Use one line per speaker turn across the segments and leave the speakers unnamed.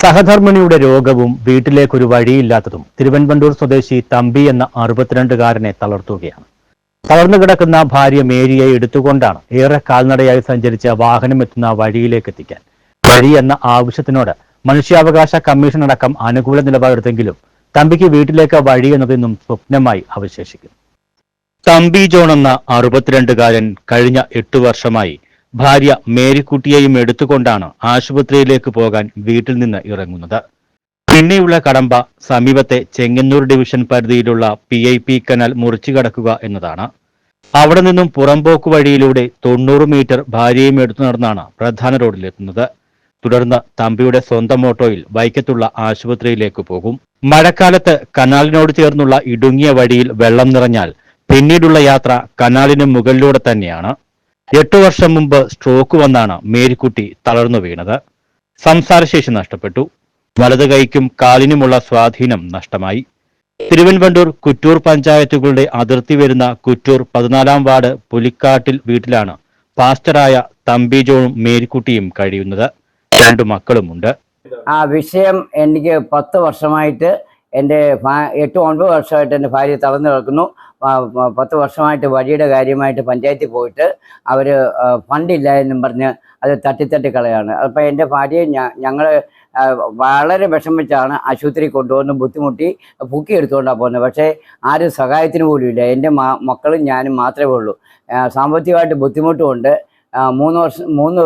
സഹധർമ്മിണിയുടെ രോഗവും വീട്ടിലേക്കൊരു വഴിയില്ലാത്തതും തിരുവനന്തപുരം സ്വദേശി തമ്പി എന്ന അറുപത്തിരണ്ടുകാരനെ തളർത്തുകയാണ്. തളർന്നു കിടക്കുന്ന ഭാര്യ മേരിയെ എടുത്തുകൊണ്ടാണ് ഏറെ കാൽനടയായി സഞ്ചരിച്ച വാഹനം എത്തുന്ന വഴിയിലേക്ക് എത്തിക്കാൻ. വഴി എന്ന ആവശ്യത്തിനോട് മനുഷ്യാവകാശ കമ്മീഷൻ അടക്കം അനുകൂല നിലപാടെടുത്തെങ്കിലും തമ്പിക്ക് വീട്ടിലേക്ക് വഴി എന്നതിന്നും സ്വപ്നമായി അവശേഷിക്കും തമ്പി ജോൺ എന്ന അറുപത്തിരണ്ടുകാരൻ കഴിഞ്ഞ എട്ടു വർഷമായി ഭാര്യ മേരിക്കുട്ടിയെയും എടുത്തുകൊണ്ടാണ് ആശുപത്രിയിലേക്ക് പോകാൻ വീട്ടിൽ നിന്ന് ഇറങ്ങുന്നത്. പിന്നെയുള്ള കടമ്പ സമീപത്തെ ചെങ്ങന്നൂർ ഡിവിഷൻ പരിധിയിലുള്ള പി ഐ പി കനാൽ മുറിച്ചു കടക്കുക എന്നതാണ്. അവിടെ നിന്നും പുറംപോക്ക് വഴിയിലൂടെ തൊണ്ണൂറ് മീറ്റർ ഭാര്യയും എടുത്തു നടന്നാണ് പ്രധാന റോഡിലെത്തുന്നത്. തുടർന്ന് തമ്പിയുടെ സ്വന്തം ഓട്ടോയിൽ വൈക്കത്തുള്ള ആശുപത്രിയിലേക്ക് പോകും. മഴക്കാലത്ത് കനാലിനോട് ചേർന്നുള്ള ഇടുങ്ങിയ വഴിയിൽ വെള്ളം നിറഞ്ഞാൽ പിന്നീടുള്ള യാത്ര കനാലിന് മുകളിലൂടെ തന്നെയാണ്. എട്ടു വർഷം മുമ്പ് സ്ട്രോക്ക് വന്നാണ് മേരിക്കുട്ടി തളർന്നു വീണത്. സംസാരശേഷി നഷ്ടപ്പെട്ടു. വലത് കൈക്കും കാലിനുമുള്ള സ്വാധീനം നഷ്ടമായി. തിരുവൻവണ്ടൂർ കുറ്റൂർ പഞ്ചായത്തുകളുടെ അതിർത്തി വരുന്ന കുറ്റൂർ പതിനാലാം വാർഡ് പുലിക്കാട്ടിൽ വീട്ടിലാണ് പാസ്റ്ററായ തമ്പി ജോണും മേരിക്കുട്ടിയും കഴിയുന്നത്. രണ്ടു മക്കളുമുണ്ട്.
ആ വിഷയം എനിക്ക് പത്ത് വർഷമായിട്ട് എന്റെ എട്ട് ഒൻപത് വർഷമായിട്ട് എന്റെ ഭാര്യ തളർന്നു കിടക്കുന്നു. പത്ത് വർഷമായിട്ട് വഴിയുടെ കാര്യമായിട്ട് പഞ്ചായത്തിൽ പോയിട്ട് അവർ ഫണ്ടില്ല എന്നും പറഞ്ഞ് അത് തട്ടിത്തട്ടി കളയാണ്. അപ്പോൾ എന്റെ ഭാര്യയെ ഞങ്ങൾ വളരെ വിഷമിച്ചാണ് ആശുപത്രി കൊണ്ടുവന്ന് ബുദ്ധിമുട്ടി പൊക്കി എടുത്തുകൊണ്ടാണ് പോകുന്നത് പക്ഷേ ആരും സഹായത്തിന് പോലും ഇല്ല എന്റെ മക്കളും ഞാനും മാത്രമേ ഉള്ളൂ. സാമ്പത്തികമായിട്ട് ബുദ്ധിമുട്ടുമുണ്ട്. മൂന്ന് വർഷം മൂന്ന്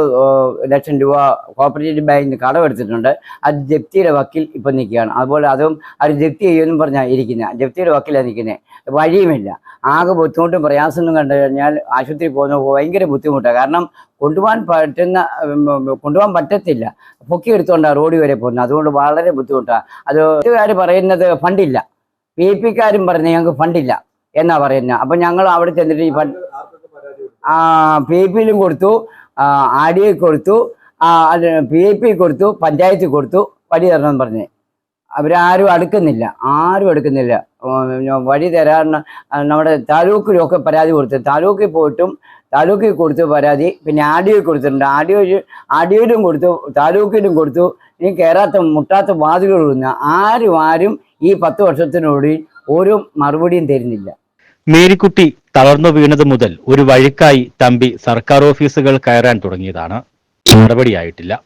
ലക്ഷം രൂപ കോപ്പറേറ്റീവ് ബാങ്കിൽ കടമെടുത്തിട്ടുണ്ട്. അത് ജപ്തിയുടെ വക്കിൽ ഇപ്പം നിൽക്കുകയാണ്. അതുപോലെ അതും അത് ജപ്തി ചെയ്യുമെന്നും പറഞ്ഞാൽ ഇരിക്കുന്നത് ജപ്തിയുടെ വക്കിലാണ് നിൽക്കുന്നത് വഴിയുമില്ല. ആകെ ബുദ്ധിമുട്ടും പ്രയാസമൊന്നും കണ്ടു കഴിഞ്ഞാൽ ആശുപത്രി പോകുന്ന ഭയങ്കര ബുദ്ധിമുട്ടാണ്. കാരണം കൊണ്ടുപോകാൻ പറ്റുന്ന കൊണ്ടുപോകാൻ പറ്റത്തില്ല. പൊക്കി എടുത്തുകൊണ്ടാണ് റോഡ് വരെ പോകുന്നത് അതുകൊണ്ട് വളരെ ബുദ്ധിമുട്ടാണ് അത് വീട്ടുകാർ പറയുന്നത് ഫണ്ടില്ല. പി പിക്കാരും പറഞ്ഞ് ഞങ്ങൾക്ക് ഫണ്ടില്ല എന്നാ പറയുന്നത് അപ്പം ഞങ്ങൾ അവിടെ ചെന്നിട്ട് ഈ ഫണ്ട് ആ പി പിയിലും കൊടുത്തു. ആർ ഡി ഐ കൊടുത്തു. പി ഐ പി കൊടുത്തു. പഞ്ചായത്തിൽ കൊടുത്തു. വഴി തരണം പറഞ്ഞ്. അവരാരും അടുക്കുന്നില്ല. ആരും അടുക്കുന്നില്ല. വഴി തരാറിന് നമ്മുടെ താലൂക്കിലൊക്കെ പരാതി കൊടുത്തു. താലൂക്കിൽ പോയിട്ടും താലൂക്കിൽ കൊടുത്തു പരാതി. പിന്നെ ആർ ഡി കൊടുത്തിട്ടുണ്ട്. ആർ ഡി ആർ ഡി കൊടുത്തു. താലൂക്കിലും കൊടുത്തു. ഇനി കയറാത്ത മുട്ടാത്ത വാതിലുകളൊന്നും ആരും ആരും ഈ പത്ത് വർഷത്തിനുള്ളിൽ ഒരു മറുപടിയും തരുന്നില്ല.
മേരിക്കുട്ടി തളർന്നു വീണത് മുതൽ ഒരു വഴിക്കായി തമ്പി സർക്കാർ ഓഫീസുകൾ കയറാൻ തുടങ്ങിയതാണ്. നടപടിയായിട്ടില്ല.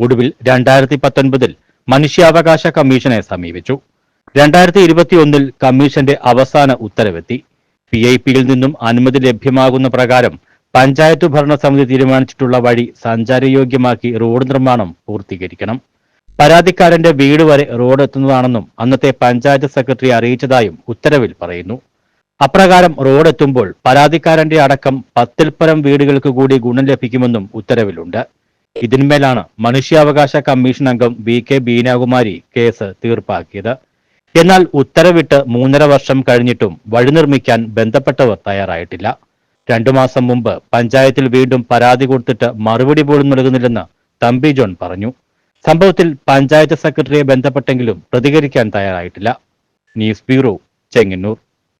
ഒടുവിൽ രണ്ടായിരത്തി പത്തൊൻപതിൽ മനുഷ്യാവകാശ കമ്മീഷനെ സമീപിച്ചു. രണ്ടായിരത്തി ഇരുപത്തിയൊന്നിൽ കമ്മീഷന്റെ അവസാന ഉത്തരവെത്തി. പി ഐ പിയിൽ നിന്നും അനുമതി ലഭ്യമാകുന്ന പ്രകാരം പഞ്ചായത്ത് ഭരണസമിതി തീരുമാനിച്ചിട്ടുള്ള വഴി സഞ്ചാരയോഗ്യമാക്കി റോഡ് നിർമ്മാണം പൂർത്തീകരിക്കണം. പരാതിക്കാരന്റെ വീട് വരെ റോഡ് എത്തുന്നതാണെന്നും അന്നത്തെ പഞ്ചായത്ത് സെക്രട്ടറി അറിയിച്ചതായും ഉത്തരവിൽ പറയുന്നു. അപ്രകാരം റോഡ് എത്തുമ്പോൾ പരാതിക്കാരന്റെ അടക്കം പത്തിൽ പരം വീടുകൾക്ക് കൂടി ഗുണം ലഭിക്കുമെന്നും ഉത്തരവിലുണ്ട്. ഇതിന്മേലാണ് മനുഷ്യാവകാശ കമ്മീഷൻ അംഗം വി കെ ബീനാകുമാരി കേസ് തീർപ്പാക്കിയത്. എന്നാൽ ഉത്തരവിട്ട് മൂന്നര വർഷം കഴിഞ്ഞിട്ടും വഴി നിർമ്മിക്കാൻ ബന്ധപ്പെട്ടവർ തയ്യാറായിട്ടില്ല. രണ്ടു മാസം മുമ്പ് പഞ്ചായത്തിൽ വീണ്ടും പരാതി കൊടുത്തിട്ട് മറുപടി പോലും നൽകുന്നില്ലെന്ന് തമ്പി ജോൺ പറഞ്ഞു. സംഭവത്തിൽ പഞ്ചായത്ത് സെക്രട്ടറിയെ ബന്ധപ്പെട്ടെങ്കിലും പ്രതികരിക്കാൻ തയ്യാറായിട്ടില്ല. News bureau Chengannur.